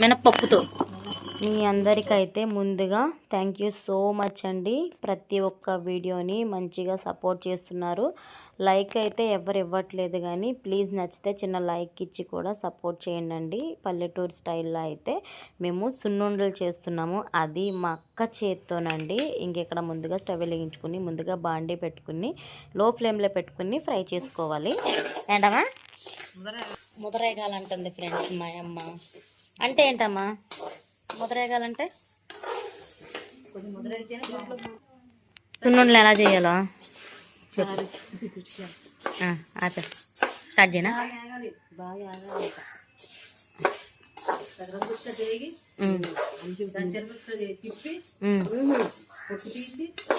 మినప్పప్పుతో మీ అందరికైతే ముందుగా thank you so much అండి. ప్రతి ఒక్క వీడియోని మంచిగా సపోర్ట్ చేస్తున్నారు. లైక్ అయితే ఎవరు ఇవ్వట్లేదు కానీ ప్లీజ్ నచ్చితే చిన్న లైక్ ఇచ్చి కూడా సపోర్ట్ చేయండి అండి పల్లెటూరు స్టైల్లో అయితే మేము సున్నుండలు చేస్తున్నాము. అది మా అక్క చేత్తోనండి. ఇంకెక్కడ ముందుగా స్టవ్ వెలిగించుకుని ముందుగా బాండీ పెట్టుకుని లో ఫ్లేమ్లో పెట్టుకుని ఫ్రై చేసుకోవాలి. ఏంటమ్మా? ముదరేగాలంటుంది ఫ్రెండ్స్ మా అమ్మ. అంటే ఏంటమ్మా? ముదరేగాలంటే? సున్నుండలు ఎలా చేయాలో? ఆపే. స్టార్ట్ చేయనా.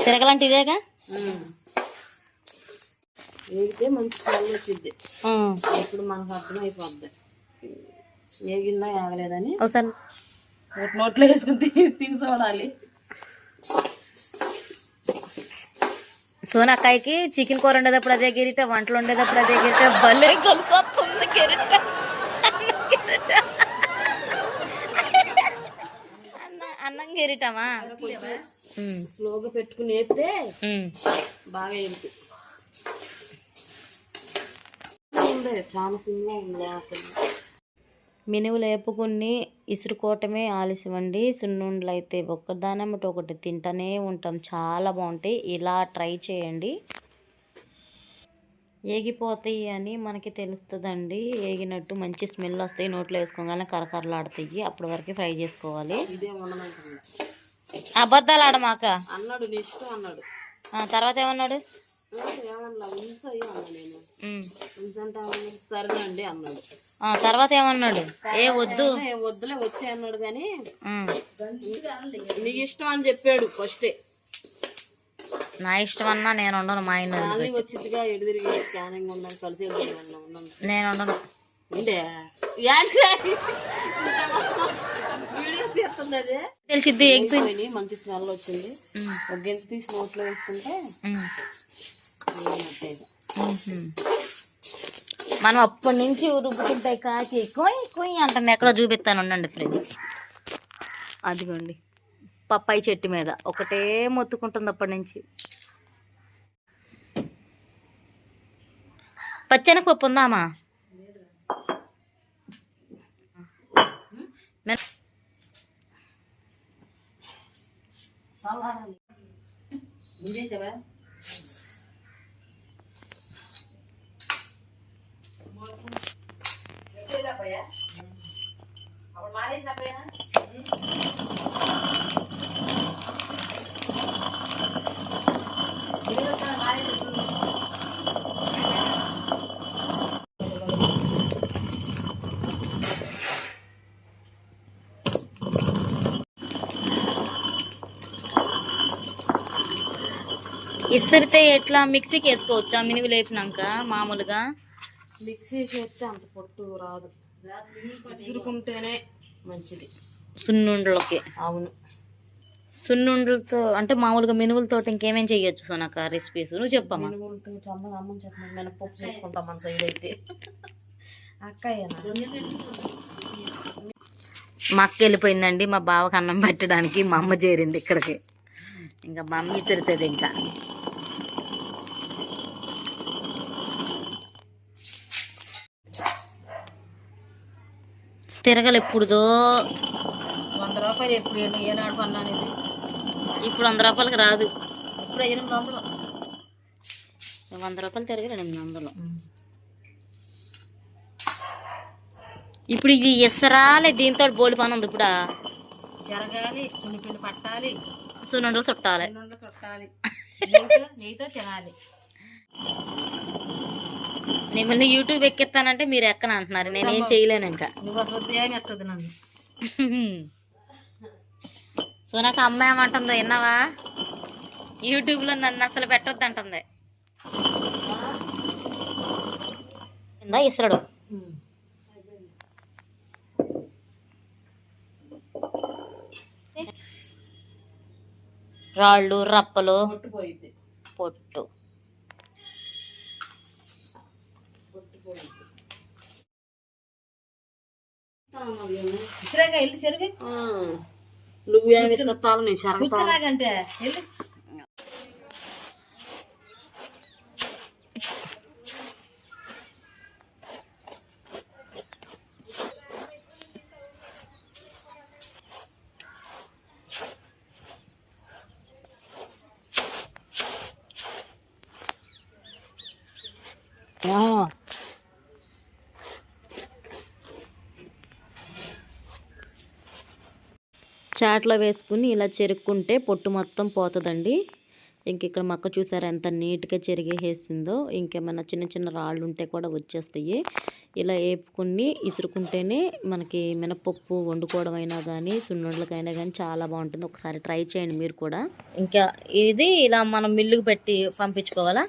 తిరగలంటే ఇదేగా వేగితే మంచి స్మెల్ వచ్చింది. ఇప్పుడు మనకు అర్థమైపోద్ది. వేగిందా ఆగలేదని ఒకసారి నోట్లో వేసుకుని తిని చూడాలి. సోనక్కాయకి చికెన్ కూర వండేటప్పుడు అదే గిరిట వంటలు వండేటప్పుడు అదే గిరిట భలే కలిసొస్తుంది గిరిట. అన్నం గిరిటమా? స్లోగా పెట్టుకుని వేపితే. బాగా ఉంది చాలా సిమ్గా ఉంది. మినువులు వేపుకుని ఇసురుకోవటమే ఆలస్యం అండి సున్నుండలు అయితే ఒక్కదానమ్మటి ఒకటి తింటూనే ఉంటాం. చాలా బాగుంటాయి. ఇలా ట్రై చేయండి. ఏగిపోతాయి అని మనకి తెలుస్తుందండి. ఏగినట్టు మంచి స్మెల్ వస్తాయి. నోట్లో వేసుకోగానే కరకరలాడుతాయి. అప్పటి వరకు ఫ్రై చేసుకోవాలి. అబద్ధాలు ఆడమాక. అన్నాడు అన్నాడు. తర్వాత ఏమన్నాడు? సరే అండి అన్నాడు. ఆ, తర్వాత ఏమన్నాడు? ఏ వద్దు. వద్దులే వచ్చే అన్నాడు కానీ. నీకు ఇష్టం అని చెప్పాడు ఫస్టే నా ఇష్టం అన్నా నేను ఉండను మా ఆయన వచ్చిందిగా స్కానింగ్ కలిసి నేను ఉండను ఏంటే ఏంటి? వీడియో తీస్తుంది అదే తెలిసిద్ది ఎగిపోయింది. మంచి స్మెల్ వచ్చింది. ఒక గింజ తీసి నోట్లో వేసుకుంటే. మనం అప్పటి నుంచి రుబ్బుతుంటాయి కాకి కొయ్ కొయ్ అంటుంది ఎక్కడో చూపిస్తాను ఉండండి ఫ్రెండ్స్. అదిగోండి. పప్పాయి చెట్టు మీద. ఒకటే మొత్తుకుంటుంది అప్పటి నుంచి. పచ్చెనగపప్పు ఉందామా salah ini siapa apa ya? Apa manis apa ya? Hmm. ఇస్తరితే ఎట్లా? మిక్సీకి వేసుకోవచ్చా? మినుగు లేపినాక మామూలుగా? మిక్సీ చేస్తే అంత పొట్టు రాదు. విసురుకుంటేనే మంచిది. సున్నుండలకి. అవును. సున్నుండలతో అంటే మామూలుగా మినుగులతో ఇంకేమేం చెయ్యొచ్చు సోనక రెసిపీస్ నువ్వు చెప్పమ్మా. మినుగులతో అమ్మని మినపప్పు చేసుకుంటాం మన సైడ్ అయితే. అక్కయ్య మా అక్క వెళ్ళిపోయిందండి. మా బావకి అన్నం పెట్టడానికి మా అమ్మ చేరింది ఇక్కడికి. ఇంకా మా అమ్మ తిరుతుంది ఇంకా. తిరగలు ఎప్పుడుదో? వంద రూపాయలు ఎప్పుడు ఏ- ఏనాడు కొన్నాను ఇది? ఇప్పుడు వంద రూపాయలకి రాదు. ఇప్పుడు ఎనిమిది వందలు. వంద రూపాయలు తిరగలు ఎనిమిది వందలు. ఇప్పుడు ఇది ఇసరాలే దీంతో బోడి పని ఉంది ఇప్పుడు? జరగాలి చున్నిపిండి పట్టాలి. సున్నుండలు చుట్టాలి. నుండి చుట్టాలి. నెయ్యితో- తినాలి. మిమ్మల్ని యూట్యూబ్ ఎక్కిస్తానంటే మీరు ఎక్కన అంటున్నారు. నేనేం చేయలేను ఇంకా. నువ్వు అసలు నన్ను. సో నాకు అమ్మ ఏమంటుందో విన్నావా? యూట్యూబ్లో నన్ను అసలు పెట్టొద్దు అంటుంది. కింద ఇసరడు. రాళ్ళు రప్పలు. పొట్టు. నువ్వు ఏమి ఇస్తావు నేను చెరగతా చాట్లో వేసుకుని ఇలా చెరుక్కుంటే పొట్టు మొత్తం పోతుందండి. ఇంక ఇక్కడ మక్క చూసారా ఎంత నీట్గా చెరిగేసేసిందో. ఇంకేమైనా చిన్న చిన్న రాళ్ళు ఉంటే కూడా వచ్చేస్తాయి. ఇలా వేపుకుని ఇసురుకుంటేనే మనకి మినపప్పు వండుకోవడం అయినా కానీ సున్నుండలకైనా కానీ చాలా బాగుంటుంది. ఒకసారి ట్రై చేయండి మీరు కూడా. ఇంకా ఇది ఇలా మనం మిల్లుకు పెట్టి పంపించుకోవాలా?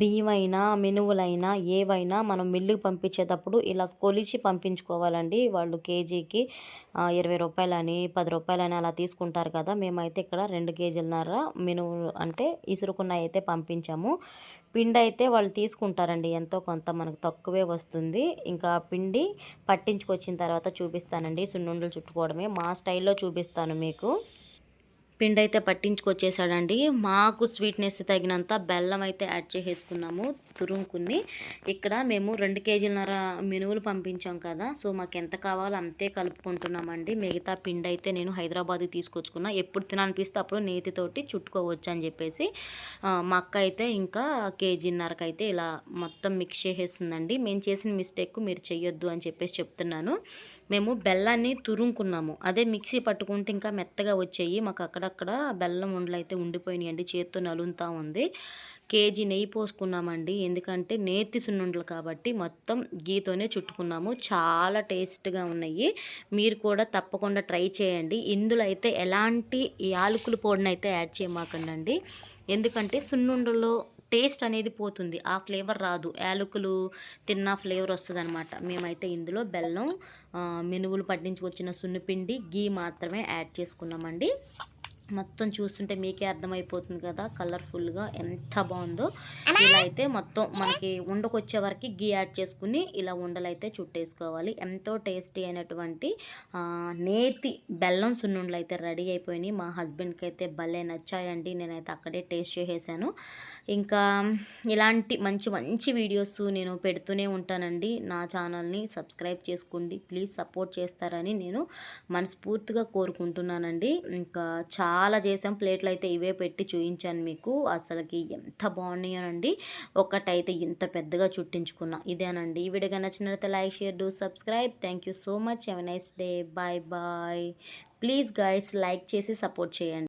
బియ్యమైనా మినువులైనా ఏవైనా మనం మిల్లుకి పంపించేటప్పుడు ఇలా కొలిచి పంపించుకోవాలండి. వాళ్ళు కేజీకి ఇరవై రూపాయలని పది రూపాయలని అలా తీసుకుంటారు కదా. మేమైతే ఇక్కడ రెండు కేజీలన్నర మినువులు అంటే ఇసురుకున్న అయితే పంపించాము. పిండి అయితే వాళ్ళు తీసుకుంటారండి. ఎంతో కొంత మనకు తక్కువే వస్తుంది. ఇంకా పిండి పట్టించుకొచ్చిన తర్వాత చూపిస్తానండి. సున్నుండలు చుట్టుకోవడమే. మా స్టైల్లో చూపిస్తాను మీకు. పిండి అయితే పట్టించుకొచ్చేసాడండి. మాకు స్వీట్నెస్ తగినంత బెల్లం అయితే యాడ్ చేసేసుకున్నాము తురుముకుని ఇక్కడ మేము రెండు కేజీలన్నర మినువులు పంపించాం కదా సో మాకు ఎంత కావాలో అంతే కలుపుకుంటున్నామండి. మిగతా పిండి అయితే నేను హైదరాబాద్ తీసుకొచ్చుకున్నా. ఎప్పుడు తిననిపిస్తే అప్పుడు నేతితోటి చుట్టుకోవచ్చు అని చెప్పేసి మా అక్క అయితే ఇంకా కేజీన్నరకు అయితే ఇలా మొత్తం మిక్స్ చేసేస్తుందండి. మేము చేసిన మిస్టేక్ మీరు చెయ్యొద్దు అని చెప్పేసి చెప్తున్నాను. మేము బెల్లాన్ని తురుముకున్నాము. అదే మిక్సీ పట్టుకుంటే ఇంకా మెత్తగా వచ్చాయి. మాకు అక్కడక్కడ బెల్లం ఉండలు అయితే ఉండిపోయినాయండి చేత్తో నలుగుతూ ఉంది. కేజీ నెయ్యి పోసుకున్నామండి. ఎందుకంటే నేతి సున్నుండలు కాబట్టి మొత్తం గీతోనే చుట్టుకున్నాము. చాలా టేస్ట్గా ఉన్నాయి. మీరు కూడా తప్పకుండా ట్రై చేయండి. ఇందులో అయితే ఎలాంటి యాలకుల పొడిని అయితే యాడ్ చేయమాకండి ఎందుకంటే సున్నుండలో టేస్ట్ అనేది పోతుంది. ఆ ఫ్లేవర్ రాదు. యాలకులు తిన్న ఫ్లేవర్ వస్తుంది అనమాట మేమైతే ఇందులో బెల్లం ఆ, మినువులు పట్టించుకొచ్చిన సున్నిపిండి గీ మాత్రమే యాడ్ చేసుకున్నామండి. మొత్తం చూస్తుంటే మీకే అర్థమైపోతుంది కదా కలర్ఫుల్గా ఎంత బాగుందో. ఇలా అయితే మొత్తం మనకి ఉండకొచ్చే వరకు గీ యాడ్ చేసుకుని ఇలా ఉండలు అయితే చుట్టేసుకోవాలి. ఎంతో టేస్టీ అయినటువంటి నేతి బెల్లం సున్నుండలు అయితే రెడీ అయిపోయినాయి. మా హస్బెండ్కి అయితే భలే నచ్చాయండి. నేనైతే అక్కడే టేస్ట్ చేసేసాను. ఇంకా ఇలాంటి మంచి మంచి వీడియోస్ నేను పెడుతూనే ఉంటానండి. నా ఛానల్ని సబ్స్క్రైబ్ చేసుకోండి. ప్లీజ్ సపోర్ట్ చేస్తారని నేను మనస్ఫూర్తిగా కోరుకుంటున్నానండి. ఇంకా చాలా చేసాం ప్లేట్లు అయితే ఇవే పెట్టి చూపించాను మీకు. అసలుకి ఎంత బాగున్నాయోనండి. ఒకటైతే ఇంత పెద్దగా చుట్టించుకున్నా. ఇదేనండి. ఈ వీడియో నచ్చినట్లయితే like share do subscribe. Thank you so much have nice day bye bye please guys like చేసి సపోర్ట్ చేయండి.